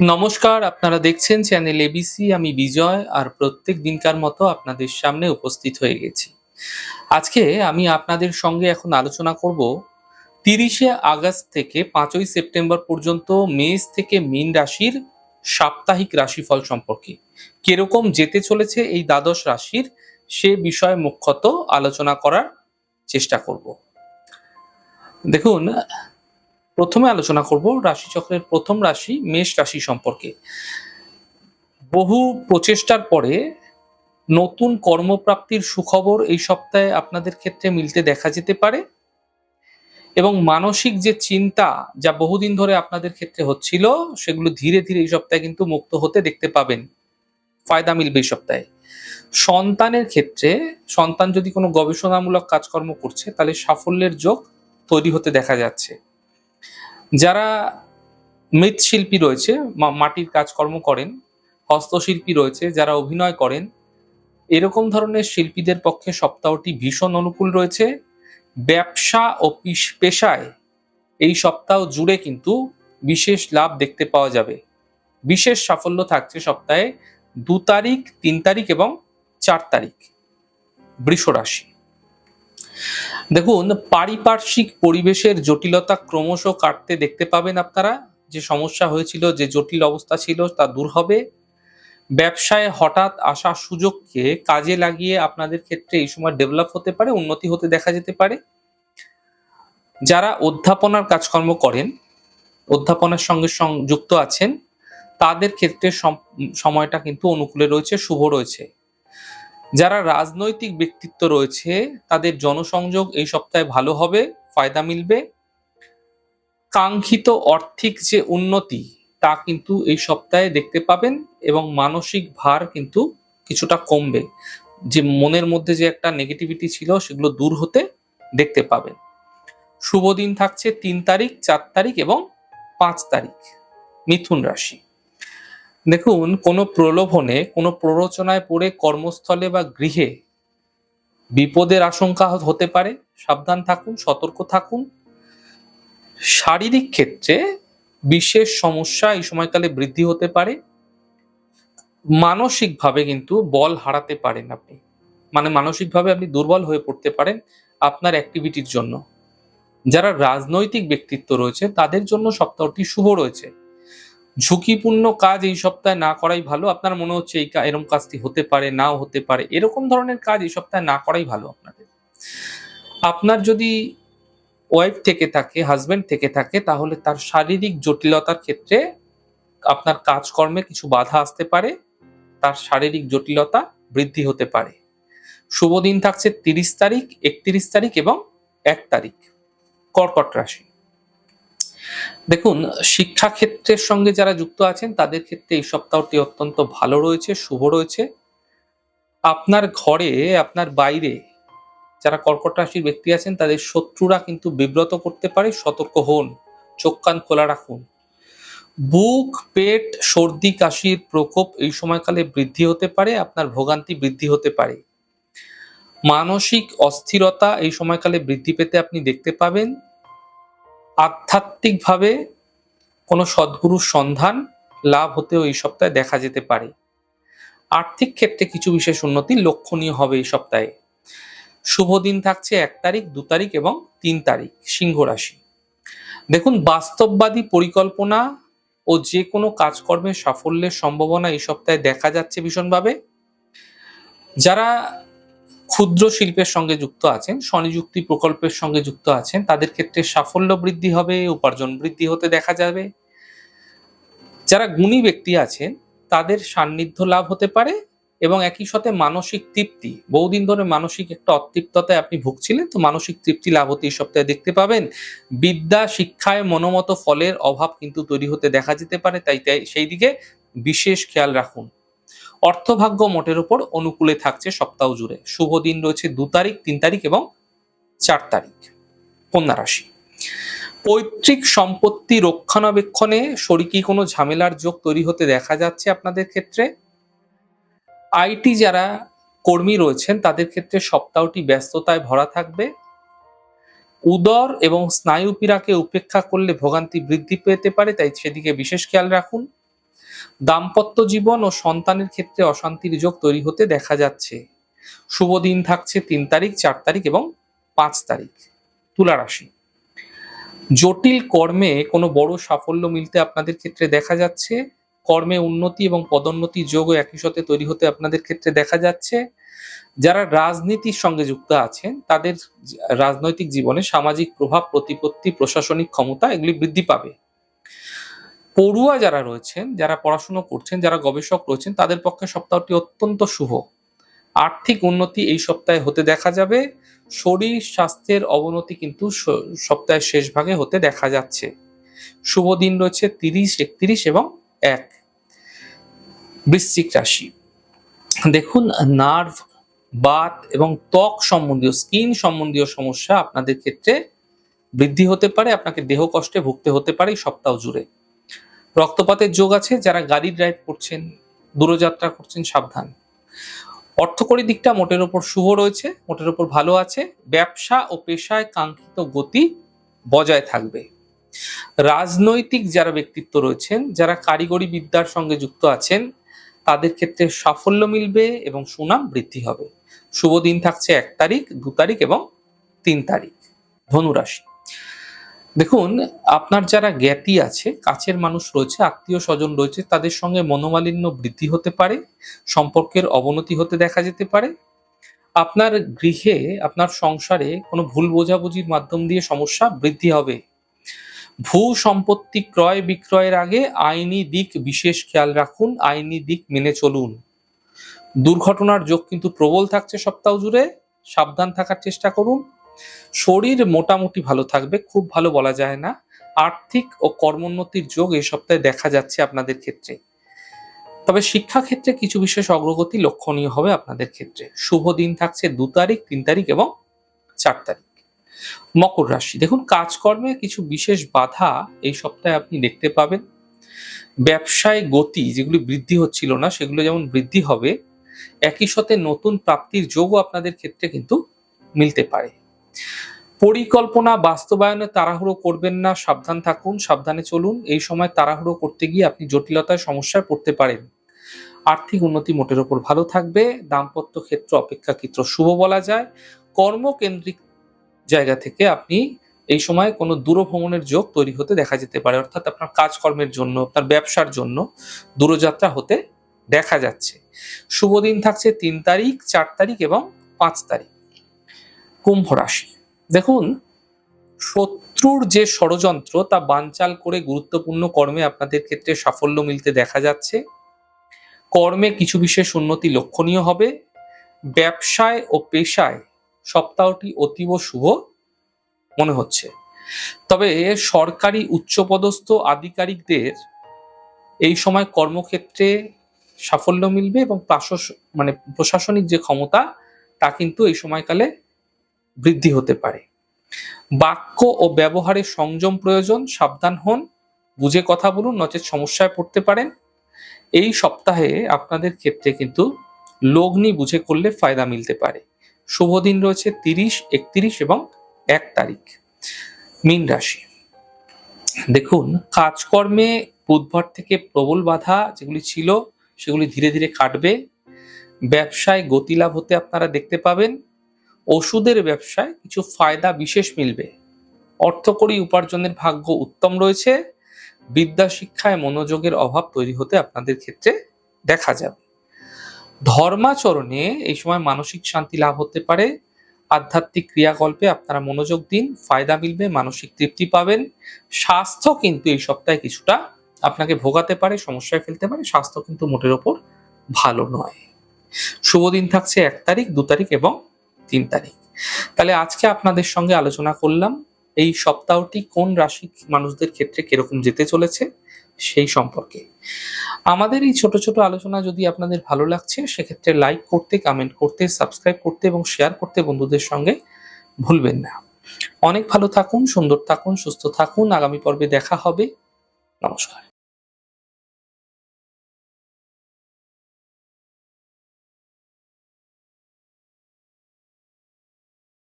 নমস্কার, আপনারা দেখছেন চ্যানেল এবিসি আমি বিজয়, আর প্রত্যেক দিনকার মতো আপনাদের সামনে উপস্থিত হয়ে গেছি। আজকে আমি আপনাদের সঙ্গে এখন আলোচনা করব তিরিশে আগস্ট থেকে পাঁচই সেপ্টেম্বর পর্যন্ত মেষ থেকে মীন রাশির সাপ্তাহিক রাশিফল সম্পর্কে। কীরকম যেতে চলেছে এই দ্বাদশ রাশির, সে বিষয়ে মুখ্যত আলোচনা করার চেষ্টা করব। দেখুন প্রথমে আলোচনা করব রাশিচক্রের প্রথম রাশি মেষ রাশি সম্পর্কে। বহু প্রচেষ্টার পরে নতুন কর্মপ্রাপ্তির সুখবর এই সপ্তাহে আপনাদের ক্ষেত্রে মিলতে দেখা যেতে পারে এবং মানসিক যে চিন্তা যা বহুদিন ধরে আপনাদের ক্ষেত্রে হচ্ছিল, সেগুলো ধীরে ধীরে এই সপ্তাহে কিন্তু মুক্ত হতে দেখতে পাবেন। ফায়দা মিলবে এই সপ্তাহে। সন্তানের ক্ষেত্রে, সন্তান যদি কোনো গবেষণামূলক কাজকর্ম করছে, তাহলে সাফল্যের যোগ তৈরি হতে দেখা যাচ্ছে। যারা মৃৎশিল্পী রয়েছে মাটির কাজকর্ম করেন, হস্তশিল্পী রয়েছে, যারা অভিনয় করেন, এরকম ধরনের শিল্পীদের পক্ষে সপ্তাহটি ভীষণ অনুকূল রয়েছে। ব্যবসা ও পেশায় এই সপ্তাহ জুড়ে কিন্তু বিশেষ লাভ দেখতে পাওয়া যাবে। বিশেষ সাফল্য থাকছে সপ্তাহে দু তারিখ, তিন তারিখ এবং চার তারিখ। বৃষ রাশি দেখুন, পারিপার্শ্বিক পরিবেশের জটিলতা ক্রমশ কাটতে দেখতে পাবেন আপনারা। যে সমস্যা হয়েছিল, যে জটিল অবস্থা ছিল, তা দূর হবে। ব্যবসায় হঠাৎ আসা সুযোগকে কাজে লাগিয়ে আপনাদের ক্ষেত্রে এই সময় ডেভেলপ হতে পারে, উন্নতি হতে দেখা যেতে পারে। যারা অধ্যাপনার কাজকর্ম করেন, অধ্যাপনার সঙ্গে যুক্ত আছেন, তাদের ক্ষেত্রে সম- সময়টা কিন্তু অনুকূলে রয়েছে, শুভ রয়েছে। যারা রাজনৈতিক ব্যক্তিত্ব রয়েছে, তাদের জনসংযোগ এই সপ্তাহে ভালো হবে, ফায়দা মিলবে। কাঙ্ক্ষিত আর্থিক যে উন্নতি, তা কিন্তু এই সপ্তাহে দেখতে পাবেন এবং মানসিক ভার কিন্তু কিছুটা কমবে। যে মনের মধ্যে যে একটা নেগেটিভিটি ছিল, সেগুলো দূর হতে দেখতে পাবেন। শুভ দিন থাকছে তিন তারিখ, চার তারিখ এবং পাঁচ তারিখ। মিথুন রাশি। দেখুন, কোনো প্রলোভনে, কোনো প্ররোচনায় পড়ে কর্মস্থলে বা গৃহে বিপদের আশঙ্কা হতে পারে। সাবধান থাকুন, সতর্ক থাকুন। শারীরিক ক্ষেত্রে বিশেষ সমস্যা এই সময়কালে বৃদ্ধি হতে পারে। মানসিকভাবে কিন্তু বল হারাতে পারেন আপনি। মানে মানসিকভাবে আপনি দুর্বল হয়ে পড়তে পারেন আপনার অ্যাক্টিভিটির জন্য। যারা রাজনৈতিক ব্যক্তিত্ব রয়েছে, তাদের জন্য সপ্তাহটি শুভ রয়েছে। ঝুঁকিপূর্ণ কাজ এই সপ্তাহে না করাই ভালো। আপনার মনে হচ্ছে এই এরকম কাজটি হতে পারে, নাও হতে পারে, এরকম ধরনের কাজ এই সপ্তাহে না করাই ভালো আপনাদের। আপনার যদি ওয়াইফ থেকে থাকে হাজব্যান্ড থেকে থাকে, তাহলে তার শারীরিক জটিলতার ক্ষেত্রে আপনার কাজকর্মে কিছু বাধা আসতে পারে, তার শারীরিক জটিলতা বৃদ্ধি হতে পারে। শুভ দিন থাকছে তিরিশ তারিখ, একত্রিশ তারিখ এবং এক তারিখ। কর্কট রাশি। দেখুন শিক্ষা ক্ষেত্রের সঙ্গে যারা যুক্ত আছেন, তাদের ক্ষেত্রে এই সপ্তাহটি অত্যন্ত ভালো রয়েছে, শুভ রয়েছে। আপনার ঘরে, আপনার বাইরে যারা কর্কট রাশির ব্যক্তি আছেন, তাদের শত্রুরা কিন্তু বিব্রত করতে পারে, সতর্ক হন, চোখ কান খোলা রাখুন। বুক, পেট, সর্দি, কাশির প্রকোপ এই সময়কালে বৃদ্ধি হতে পারে, আপনার ভোগান্তি বৃদ্ধি হতে পারে। মানসিক অস্থিরতা এই সময়কালে বৃদ্ধি পেতে আপনি দেখতে পাবেন। আধ্যাত্মিকভাবে কোনো সদ্গুরুর সন্ধান লাভ হতেও এই সপ্তাহে দেখা যেতে পারে। আর্থিক ক্ষেত্রে কিছু বিশেষ উন্নতি লক্ষণীয় হবে এই সপ্তাহে। শুভ দিন থাকছে এক তারিখ, দু তারিখ এবং তিন তারিখ, সিংহ রাশি। দেখুন, বাস্তববাদী পরিকল্পনা ও যে কোনো কাজকর্মের সাফল্যের সম্ভাবনা এই সপ্তাহে দেখা যাচ্ছে ভীষণভাবে। যারা ক্ষুদ্র শিল্পের সঙ্গে যুক্ত আছেন, স্বনিযুক্তি প্রকল্পের সঙ্গে যুক্ত আছেন, তাদের ক্ষেত্রে সাফল্য বৃদ্ধি হবে, উপার্জন বৃদ্ধি হতে দেখা যাবে। যারা গুণী ব্যক্তি আছেন, তাদের সান্নিধ্য লাভ হতে পারে এবং একই সাথে মানসিক তৃপ্তি। বহুদিন ধরে মানসিক একটা অতৃপ্ততায় আপনি ভুগছিলেন, তো মানসিক তৃপ্তি লাভ হতে এই সপ্তাহে দেখতে পাবেন। বিদ্যা, শিক্ষায় মনোমত ফলের অভাব কিন্তু তৈরি হতে দেখা যেতে পারে, তাই তাই সেই দিকে বিশেষ খেয়াল রাখুন। অর্থভাগ্য মোটের উপর অনুকূলে থাকছে সপ্তাহ জুড়ে। শুভ দিন রয়েছে দু তারিখ, তিন তারিখ এবং চার তারিখ। কন্যা রাশি। পৈতৃক সম্পত্তি রক্ষণাবেক্ষণে শরিকি কোনো ঝামেলার যোগ তৈরি হতে দেখা যাচ্ছে আপনাদের ক্ষেত্রে? আইটি যারা কর্মী রয়েছেন, তাদের ক্ষেত্রে সপ্তাহটি ব্যস্ততায় ভরা থাকবে। উদর এবং স্নায়ু পীড়াকে উপেক্ষা করলে ভোগান্তি বৃদ্ধি পেতে পারে, তাই সেদিকে বিশেষ খেয়াল রাখুন। দাম্পত্য জীবন ও সন্তানের ক্ষেত্রে অশান্তির যোগ তৈরি হতে দেখা যাচ্ছে। শুভ দিন থাকছে তিন তারিখ, চার তারিখ এবং পাঁচ তারিখ। তুলা রাশি। জটিল কর্মে কোনো বড় সাফল্য মিলতে আপনাদের ক্ষেত্রে দেখা যাচ্ছে। কর্মে উন্নতি এবং পদোন্নতি যোগও একই সাথে তৈরি হতে আপনাদের ক্ষেত্রে দেখা যাচ্ছে। যারা রাজনীতির সঙ্গে যুক্ত আছেন, তাদের রাজনৈতিক জীবনে সামাজিক প্রভাব, প্রতিপত্তি, প্রশাসনিক ক্ষমতা এগুলি বৃদ্ধি পাবে। পড়ুয়া যারা রয়েছেন, যারা পড়াশুনো করছেন, যারা গবেষক রয়েছেন, তাদের পক্ষে সপ্তাহটি অত্যন্ত শুভ। আর্থিক উন্নতি এই সপ্তাহে হতে দেখা যাবে। শরীর স্বাস্থ্যের অবনতি কিন্তু সপ্তাহের শেষ ভাগে হতে দেখা যাচ্ছে। শুভ দিন রয়েছে তিরিশ, একত্রিশ এবং এক। বৃশ্চিক রাশি। দেখুন, নার্ভ, বাত এবং ত্বক সম্বন্ধীয়, স্কিন সম্বন্ধীয় সমস্যা আপনাদের ক্ষেত্রে বৃদ্ধি হতে পারে, আপনাকে দেহ কষ্টে ভুগতে হতে পারে সপ্তাহ জুড়ে। রক্তপাতের যোগ আছে, যারা গাড়ি ড্রাইভ করছেন, দূরযাত্রা করছেন, সাবধান। অর্থকরী দিকটা মোটের ওপর শুভ রয়েছে, মোটের ওপর ভালো আছে। ব্যবসা ও পেশায় কাঙ্ক্ষিত গতি বজায় থাকবে। রাজনৈতিক যারা ব্যক্তিত্ব রয়েছেন, যারা কারিগরি বিদ্যার সঙ্গে যুক্ত আছেন, তাদের ক্ষেত্রে সাফল্য মিলবে এবং সুনাম বৃদ্ধি হবে। শুভ দিন থাকছে এক তারিখ, দু তারিখ এবং তিন তারিখ। ধনুরাশি। দেখুন, আপনার যারা জ্ঞাতি আছে, কাছের মানুষ রয়েছে, আত্মীয় স্বজন রয়েছে, তাদের সঙ্গে মনোমালিন্য বৃদ্ধি হতে পারে, সম্পর্কের অবনতি হতে দেখা যেতে পারে। আপনার গৃহে, আপনার সংসারে কোনো ভুল বোঝাবুঝির মাধ্যম দিয়ে সমস্যা বৃদ্ধি হবে। ভূ সম্পত্তি ক্রয় বিক্রয়ের আগে আইনি দিক বিশেষ খেয়াল রাখুন, আইনি দিক মেনে চলুন। দুর্ঘটনার যোগ কিন্তু প্রবল থাকছে সপ্তাহ জুড়ে, সাবধান থাকার চেষ্টা করুন। শরীর মোটামুটি ভালো থাকবে, খুব ভালো বলা যায় না। আর্থিক ও কর্মোন্নতির যোগ এই সপ্তাহে দেখা যাচ্ছে আপনাদের ক্ষেত্রে। তবে শিক্ষা ক্ষেত্রে কিছু বিশেষ অগ্রগতি লক্ষণীয় হবে আপনাদের ক্ষেত্রে। শুভ দিন থাকছে দু তারিখ, তিন তারিখ এবং চার তারিখ। মকর রাশি, দেখুন কাজকর্মে কিছু বিশেষ বাধা এই সপ্তাহে আপনি দেখতে পাবেন। ব্যবসায় গতি যেগুলি বৃদ্ধি হচ্ছিল না, সেগুলো যেমন বৃদ্ধি হবে, একই সাথে নতুন প্রাপ্তির যোগও আপনাদের ক্ষেত্রে কিন্তু মিলতে পারে। পরিকল্পনা বাস্তবায়নে তাড়াহুড়ো করবেন না, সাবধান থাকুন, সাবধানে চলুন। এই সময় তাড়াহুড়ো করতে গিয়ে আপনি জটিলতায়, সমস্যায় পড়তে পারেন। আর্থিক উন্নতি মোটের ওপর ভালো থাকবে। দাম্পত্য ক্ষেত্র অপেক্ষাকৃত শুভ বলা যায়। কর্মকেন্দ্রিক জায়গা থেকে আপনি এই সময় কোনো দূরভ্রমণের যোগ তৈরি হতে দেখা যেতে পারে, অর্থাৎ আপনার কাজকর্মের জন্য, আপনার ব্যবসার জন্য দূরযাত্রা হতে দেখা যাচ্ছে। শুভ দিন থাকছে তিন তারিখ, চার তারিখ এবং পাঁচ তারিখ। কুম্ভ রাশি দেখুন, শত্রুর যে ষড়যন্ত্র, তা বানচাল করে গুরুত্বপূর্ণ কর্মে আপনাদের ক্ষেত্রে সাফল্য মিলতে দেখা যাচ্ছে। কর্মে কিছু বিশেষ উন্নতি লক্ষণীয় হবে। ব্যবসায় ও পেশায় সপ্তাহটি অতীব শুভ মনে হচ্ছে। তবে সরকারি উচ্চপদস্থ আধিকারিকদের এই সময় কর্মক্ষেত্রে সাফল্য মিলবে এবং মানে প্রশাসনিক যে ক্ষমতা, তা কিন্তু এই সময়কালে বৃদ্ধি হতে পারে। বাক্য ও ব্যবহারে সংযম প্রয়োজন, সাবধান হন, বুঝে কথা বলুন, নচেত সমস্যায় পড়তে পারেন। এই সপ্তাহে আপনাদের ক্ষেত্রে কিন্তু লগ্নি বুঝে করলে ফায়দা মিলতে পারে। শুভ দিন রয়েছে তিরিশ, একত্রিশ এবং এক তারিখ। মীন রাশি। দেখুন, কাজকর্মে বুধবার থেকে প্রবল বাধা যেগুলি ছিল, সেগুলি ধীরে ধীরে কাটবে। ব্যবসায় গতিলাভ হতে আপনারা দেখতে পাবেন। ওষুধের ব্যবসায় কিছু ফায়দা বিশেষ মিলবে। অর্থকরী উপার্জনের ভাগ্য উত্তম রয়েছে। বিদ্যা শিক্ষায় মনোযোগের অভাব তৈরি হতে আপনাদের ক্ষেত্রে দেখা যাবে। ধর্মাচরণে এই সময় মানসিক শান্তি লাভ হতে পারে। আধ্যাত্মিক ক্রিয়াকল্পে আপনারা মনোযোগ দিন, ফায়দা মিলবে, মানসিক তৃপ্তি পাবেন। স্বাস্থ্য কিন্তু এই সপ্তাহে কিছুটা আপনাকে ভোগাতে পারে, সমস্যায় ফেলতে পারে। স্বাস্থ্য কিন্তু মোটের ওপর ভালো নয়। শুভ দিন থাকছে এক তারিখ, দু তারিখ এবং তিন তারিখ। তাহলে আজকে আপনাদের সঙ্গে আলোচনা করলাম, এই সপ্তাহটি কোন রাশি মানুষদের ক্ষেত্রে কীরকম যেতে চলেছে সেই সম্পর্কে। আমাদের এই ছোট ছোট আলোচনা যদি আপনাদের ভালো লাগছে, সেক্ষেত্রে লাইক করতে কমেন্ট করতে সাবস্ক্রাইব করতে এবং শেয়ার করতে বন্ধুদের সঙ্গে ভুলবেন না। অনেক ভালো থাকুন, সুন্দর থাকুন, সুস্থ থাকুন। আগামী পর্বে দেখা হবে। নমস্কার।